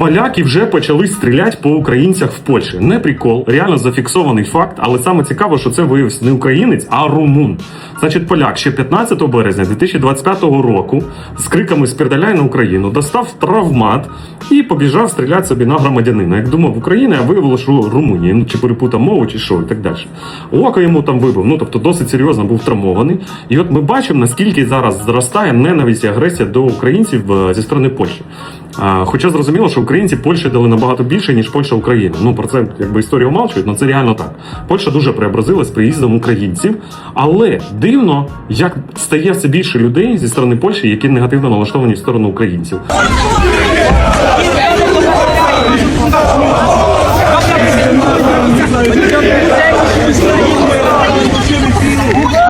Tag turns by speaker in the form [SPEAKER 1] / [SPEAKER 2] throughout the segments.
[SPEAKER 1] Поляки вже почали стріляти по українцях в Польщі. Не прикол, реально зафіксований факт, але саме цікаво, що це виявився не українець, а румун. Значить, поляк ще 15 березня 2025 року з криками «Спірдаляй на Україну достав травмат і побіжав стріляти собі на громадянина. Як думав Україна, а виявилося, що Румунія, ну чи перепутав мову, чи що, і так далі. Око йому там вибив. Ну тобто досить серйозно був травмований. І от ми бачимо, наскільки зараз зростає ненависть і агресія до українців е, зі сторони Польщі. Хоча зрозуміло, що українці Польщі дали набагато більше, ніж Польща Україні. Ну про це якби історія умалчують, але це реально так. Польща дуже преобразилась з приїздом українців, але дивно, як стає все більше людей зі сторони Польщі, які негативно налаштовані в сторону українців.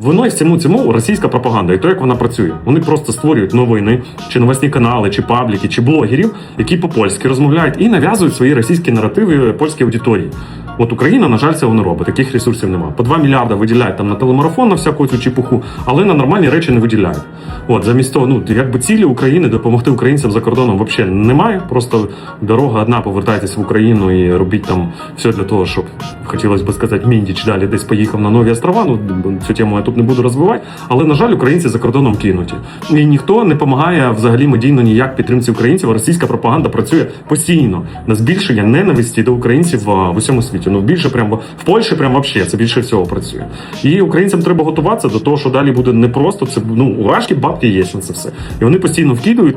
[SPEAKER 1] Виною всьому цьому російська пропаганда і то, як вона працює. Вони просто створюють новини, чи новосні канали, чи пабліки, чи блогерів, які по-польськи розмовляють і нав'язують свої російські наративи польській аудиторії. От Україна, на жаль, цього не робить. Таких ресурсів немає. По 2 мільярда виділяють там на телемарафон на всяку цю чепуху, але на нормальні речі не виділяють. От замість того, ну якби цілі України допомогти українцям за кордоном взагалі немає. Просто дорога одна, повертайтесь в Україну і робіть там все для того, щоб хотілося б сказати, Міндіч далі десь поїхав на нові острова. Ну цю тему я тут не буду розвивати. Але на жаль, українці за кордоном кинуті. І ніхто не допомагає взагалі медійно ніяк підтримці українців. Російська пропаганда працює постійно на збільшення ненависті до українців в усьому світі. Ну більше прямо в Польщі, прямо взагалі це більше всього працює. І українцям треба готуватися до того, що далі буде непросто. Це ну важкі бабки є на це все. І вони постійно вкидують.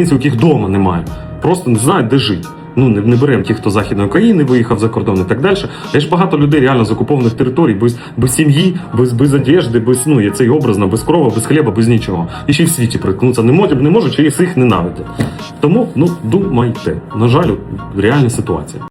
[SPEAKER 1] яких вдома немає, просто не знають, де жити. Ну не, не беремо ті, хто з західної України виїхав за кордон і так далі. Є ж багато людей реально з окупованих територій, без, без сім'ї, без, без одежди, без ну є цей образно, без крова, без хліба, без нічого. І ще й в світі приткнуться не можуть, не можуть, через всіх ненавидять. Тому ну думайте. На жаль, реальна ситуація.